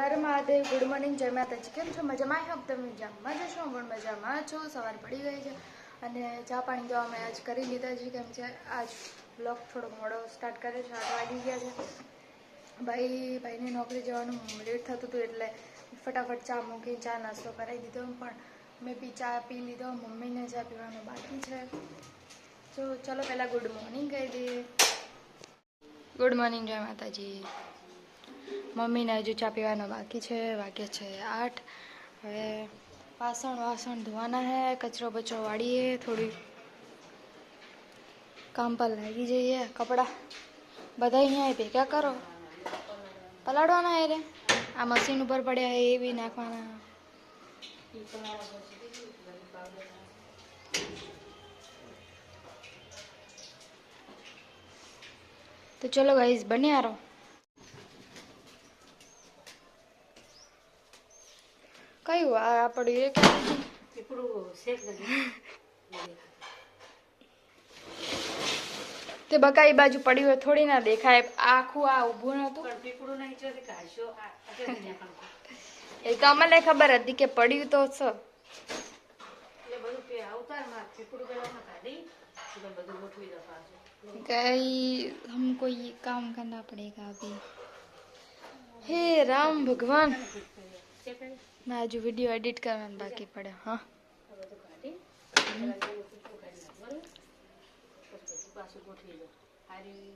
હર Mahadev good morning, જય માતાજી. કેમ છો? મજામાં? આવ્યો તમે મજામાં જશો પણ મજામાં છો. સવાર પડી ગઈ છે અને ચા પાણી તો અમે આજ કરી લીધા છે, કેમ છે આજ બ્લોગ થોડો મોડો સ્ટાર્ટ કરે છે, આઠ વાગી ગયા છે. ભાઈ, ભાઈને નોકરી જવાનું લેટ થતું હતું એટલે ફટાફટ ચા મૂકી, ચા નાસ્તો કરાવી દીધો. પણ મેં બી ચા પી લીધો, મમ્મીને ચા પીવાનું બાકી છે. તો ચલો પહેલાં ગુડ મોર્નિંગ કહી દઈએ. ગુડ મોર્નિંગ, જય માતાજી. મમ્મીને હજુ ચા પીવાનો બાકી છે વાગ્યા છે આઠ હવે વાસણ વાસણ ધોવાના હે કચરો બચરો વાળીએ થોડી કામ પર લાગી જઈએ કપડાં બધા અહીંયા ભેગા કરો પલાળવાના હે રે આ મશીન ઉપર પડ્યા હે એ બી નાખવાના તો ચલો ગાઈઝ બન્યા રહો कई बकाई बाजू पड़ी हुई थोड़ी ना देखा है आंखू आ उभो न तो. पर नहीं चो दिखाशो अच्छा नहीं अपन को एक अमल खबर हदी के पड़ी तो छ ये बड़ू पे अवतार मार पीपुरु गलो में खादी तो बड़ू मोटू ही दफ़ा कई हमको ये काम करना पड़ेगा अभी. हे राम भगवान. मैं आज वीडियो एडिट करना बाकी पड़े हाँ આ બધું કાઢી પીપળું કાઢી નાખ, બરાબર? પછી બધું પાછું ગોઠવી દો હારી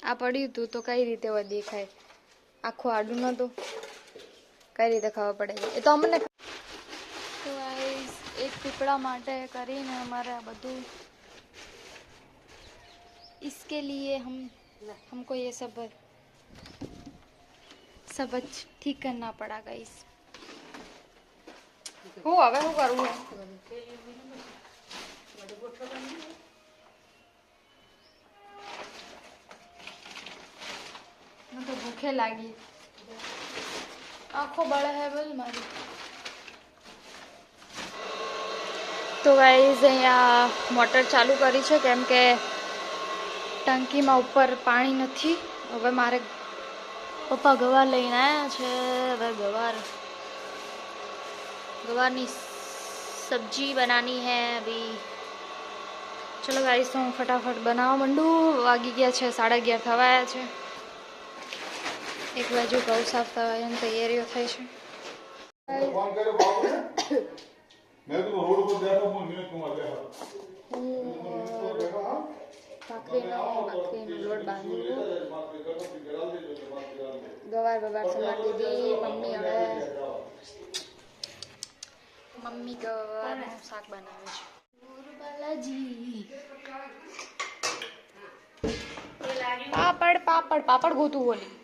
આ પડ્યું તું તો કઈ રીતે હવે દેખાય આખું આડું નતું કઈ રીતે ખબર પડે છે એ તો અમને તો guys, એક પીપળા માટે કરીને અમારે આ બધું इसके लिए हम हमको ये सब सब अच्छ- ठीक करना पड़ा गाइस હું હવે શું કરવું બધું ગોઠવવાનું મને તો ભૂખે લાગી આંખો બળે હે બોલ મારી તો ગાઈઝ અહીંયા મોટર ચાલુ કરી છે કેમ કે ટંકીમાં ઉપર પાણી નથી હવે મારે પપ્પા ગવાર લઈને આવ્યા છે હવે ગવાર ગવારની સબ્જી બનાની હે અભી ચલો ગાઈસ તો હું ફટાફટ બનાવવા માંડું વાગી ગયા છે સાડા અગિયાર થવા આવ્યા છે એક બાજુ ઘઉં સાફ થવાની તૈયારીઓ થઈ છે फोन करे बाबू ने मैं तो रोड पर देखा हूं मैं तुम्हारे देखा ભાખરીનો ભાખરીનો લોટ બાંધું ગવાર બવાર સમારી દીધી મમ્મી હવે મમ્મી ગવારનું શાક બનાવે છે બાલાજી પાપડ પાપડ પાપડ ગોતું બોલી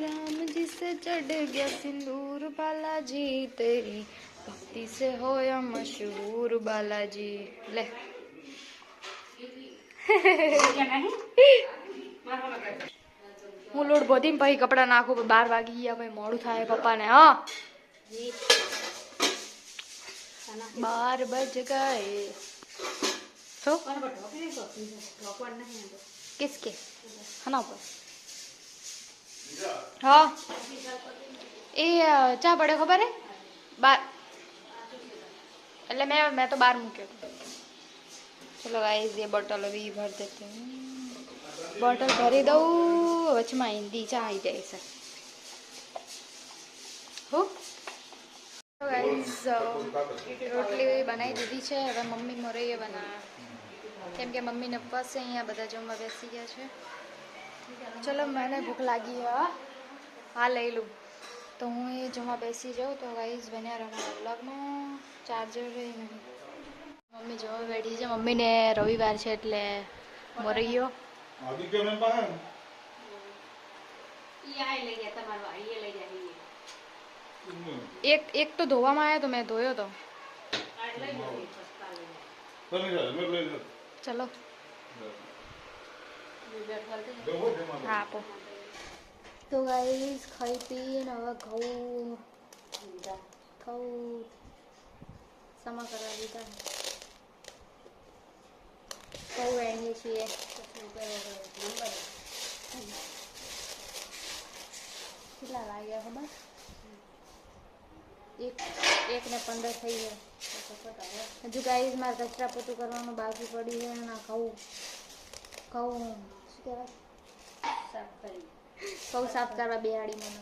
राम जी से चढ़ गया सिंदूर बालाजी तेरी भक्ति से होया मशहूर बालाजी ले હું લોટ બોધી પછી કપડા નાખું પછી બાર વાગી ગયા પછી મોડું થાય પપ્પાને હા બાર બજ ગયે તો બરાબર ઢોકળી તો ઢોકવાનું નહીં આમ તો. કિસકે હના ઉપર હા એ અ, ચા પડે ખબર હે બાર એટલે મેં મેં તો બાર મૂક્યો ચલો ગાઈઝ ये बोतल अभी भर देते हैं બોટલ ભરી દઉં વચમાં હિન્દી ચા આવી જાય છે હો ગાઈઝ રોટલી બનાવી દીધી છે હવે મમ્મી મોરૈયે બના કેમ કે મમ્મીને ઉપવાસ છે અહીંયા બધા જમવા બેસી ગયા છે ચલો મને ભૂખ લાગી છે હા હા લઈ લઉં તો હું એ જમવા બેસી જાઉં તો ગાઈઝ બન્યા રહો બ્લોગમાં ચાર્જર રહી નહીં મમ્મી જોવા બેઠી છે. મમ્મીને રવિવાર છે એટલે મરી ગયો. આદિત્ય મેમ પાસે? એક એક તો ધોવામાં આવ્યો તો મેં ધોયો તો. ચલો. હા આપો. તો ગાઈઝ ખાઈ પીને હવે ઘઉં ઘઉં સમા કરવા દીધા. વેણીએ છીએ નંબર કેટલા વાગ્યા ખબર એક એક ને પંદર થઈ ગયા હજુ ગાઈઝ મારે કચરા પોતું કરવાનું બાકી પડ્યું છે અને કહું ઘઉં શું કહેવાય સાફ કરી કહું સાફ કરવા બેહાડી મને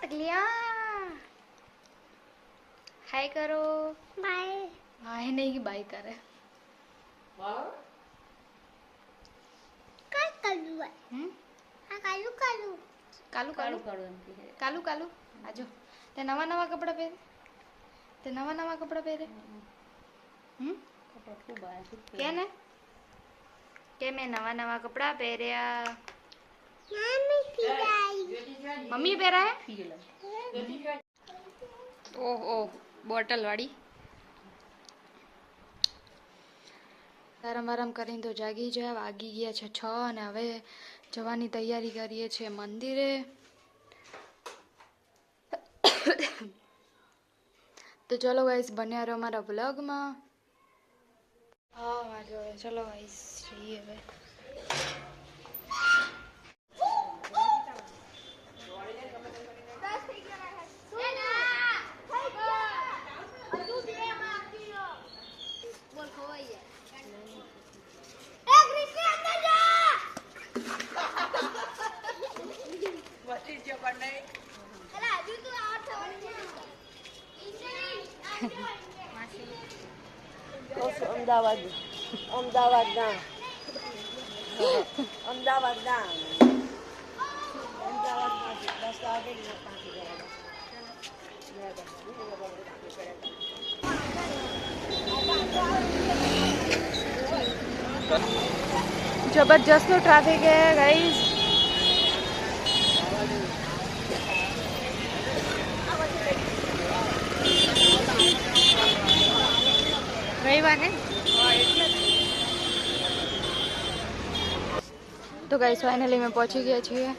તકલિયા તકલિયા હાય કરો. બાય. હાય નહીં કે બાય કરે. કાલ કાલુ હા કાલું કાલુ. કાલુ કાલુ? કાલુ કાલુ આજો તે નવા નવા કપડાં પહેરે? તે નવા નવા કપડાં પહેરે? હમ કપડાં ખૂબ આવે કે ને કે મેં નવા નવા કપડાં પહેર્યા. મમ્મી પહેરાય? ફીલ ઓહ ઓહ બોટલ વાળી આરામ આરામ કરીને તો જાગી જાય વાગી ગયા છે છ અને હવે જવાની તૈયારી કરીએ છીએ મંદિરે. તો ચલો ગાઈસ બન્યા રહો મારા બ્લોગમાં હા વાંધો ચલો ગાઈસ જઈએ હવે. અમદાવાદ અમદાવાદના અમદાવાદના અમદાવાદમાં દસ વાગે જ પાંચી જબરજસ્તનું ટ્રાફિક હે ગાઈસ રવિવારે તો ગાઈસ ફાઇનલી મેં પહોંચી ગયા છીએ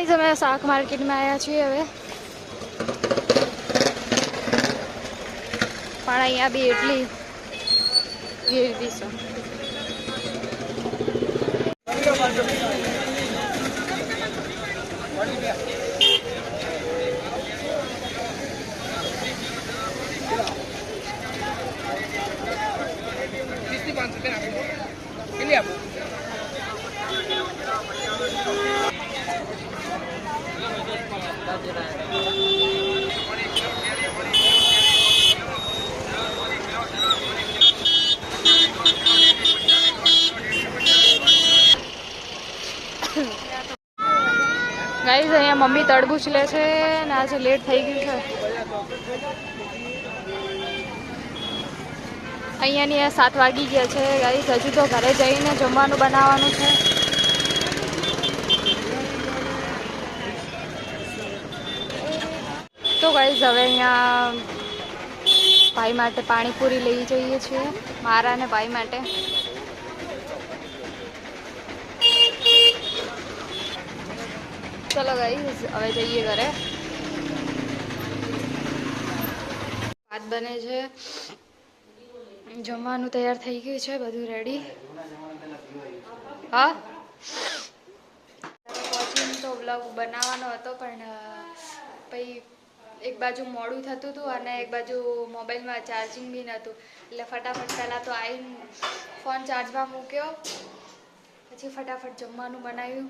ગાઈઝ અમે શાક માર્કેટમાં આવ્યા છીએ હવે પણ અહીંયા બી એટલી ભીડ બી છે ગાઈઝ મમ્મી લે છે ને આજે લેટ થઈ ગયું છે. અહીંયાની સાત વાગી ગયા છે ગાઈ હજુ તો ઘરે જઈને જમવાનું બનાવવાનું છે. તો ગાઈસ હવે અહીંયા ભાઈ માટે પાણીપુરી લઈ જઈએ છીએ. મારા અને ભાઈ માટે. ચલો ગાઈસ હવે જઈએ ઘરે ભાત બને છે જમવાનું તૈયાર થઈ ગયું છે બધું રેડી હા? પહોંચીને તો બ્લોગ બનાવવાનો હતો, પણ પછી એક બાજુ મોડું થતું હતું અને એક બાજુ મોબાઈલમાં ચાર્જિંગ બી નહોતું એટલે ફટાફટ પહેલાં તો આવીને ફોન ચાર્જમાં મૂક્યો. પછી ફટાફટ જમવાનું બનાવ્યું.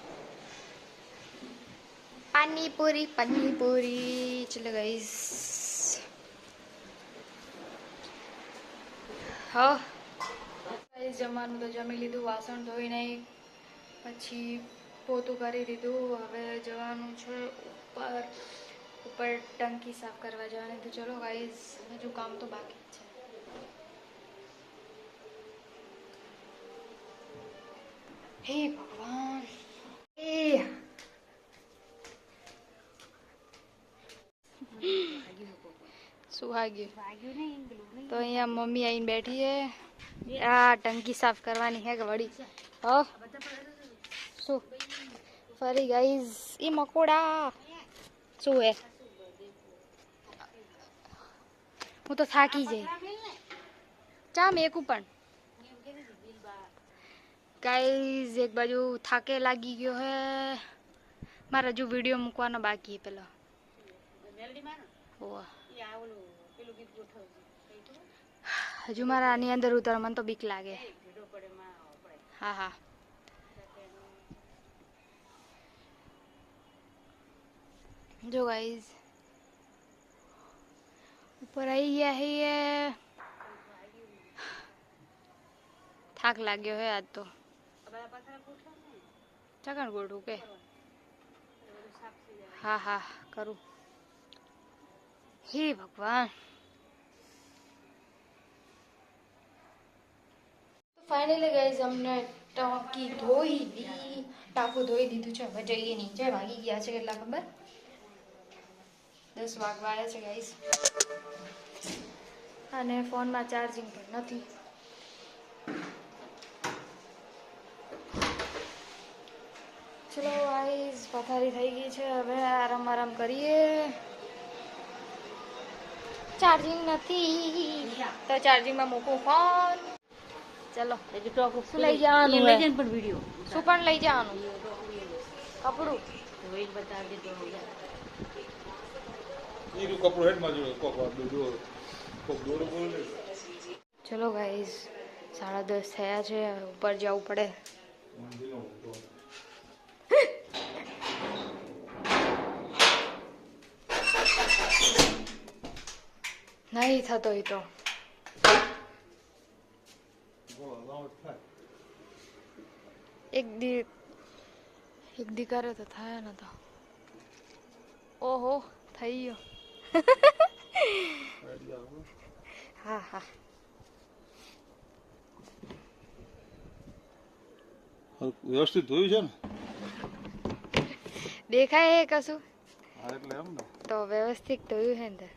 પાણીપુરી પાનીપુરી ચલો ગાઈસ હા જમવાનું તો જમી લીધું વાસણ ધોઈ નહીં પછી પોતું કરી દીધું હવે જવાનું છે ઉપર ઉપર ટંકી સાફ કરવા જવાની તો ચલો ગાઈસ હજુ કામ તો બાકી જ છે હે ભગવાન સુહાગ્યું તો અહીંયા મમ્મી આવીને બેઠી છે આ ટંકી સાફ કરવાની હે કે વળી હ શું ફરી ગાઈઝ એ મકોડા શું હે હું તો થાકી જઈ ચા મેકું પણ ગાઈઝ એક બાજુ થાકે લાગી ગયો હે મારે હજુ વિડીયો મૂકવાનો બાકી હે પેલો હોવા હજુ મારા આની અંદર ઉતર મને તો બીક લાગે હા હા જો ગાઈઝ ઉપર આવી ગયા હે થાક લાગ્યો હે આજ તો ચકણ ગોઠવું કે હા હા કરું હે ભગવાન ફાઇનલી ગઈ અમને ટાંકી ધોઈ દી ટાંકું ધોઈ દીધું છે. હવે જઈએ નીચે વાગી ગયા છે કેટલા ખબર? દસ વાગવા આવ્યા છે ગાઈસ અને ફોનમાં ચાર્જિંગ પણ નથી. ચલો ગાઈઝ પથારી થઈ ગઈ છે. હવે આરામ આરામ કરીએ. ચાર્જિંગ નથી. તો ચાર્જિંગમાં મૂકું ફોન ચલો. શું લઈ જવાનું હે? પણ વીડિયો શું પણ લઈ જવાનું? કપડું? વેટ બતાવજે તો ઈ રહ્યું કપડું હેઠમાં જોડે. કોક જો કોક દોરો બોલો ચલો ગાઈઝ સાડા દસ થયા છે. ઉપર જવું પડે. નહીં નહીં થતો એ તો. થાય. એક દી એક દી કરે તો થાય ને તો ઓહો થઈ ગયો. હા હા. વ્યવસ્થિત ધોયું છે ને? દેખાય હે કશું? હા એટલે એમ ને. તો વ્યવસ્થિત ધોયું હે ને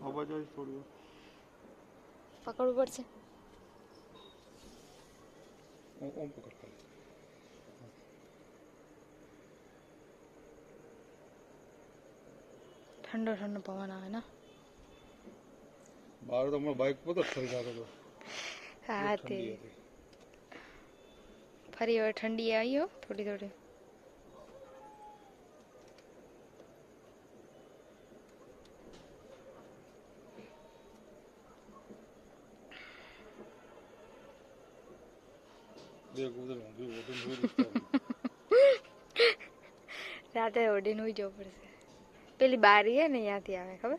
અવાજ આવી થોડી. પકડવું પડશે ઓમ ઓમ પકડ ખાલી. ઠંડો ઠંડો પવન આવે ને બહાર તો હમણાં બાઇક પર જ થઈ જતો હતો હા તે ઠંડી હતી ફરી હવે ઠંડી આવી હો થોડી થોડી બે કૂતર ઊંઘી વધુ જોઈ રાતે ઓડીને હોઈ જવું પડશે. પેલી બારી હે ને ત્યાંથી આવે ખબર?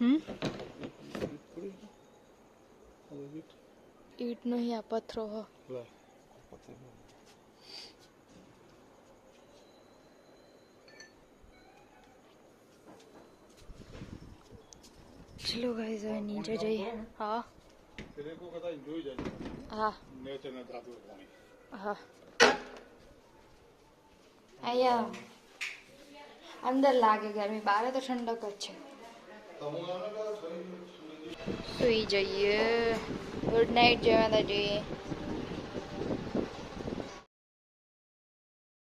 હમ? ઈટ નો આ પથરો હો ચલો ગાઈઝ હવે નીચે જઈએ. હા. હા. હા. અહીંયા અંદર લાગે ગરમી. બહાર તો ઠંડક જ છે. સુઈ જઈએ. ગુડ નાઇટ જવા માતાજી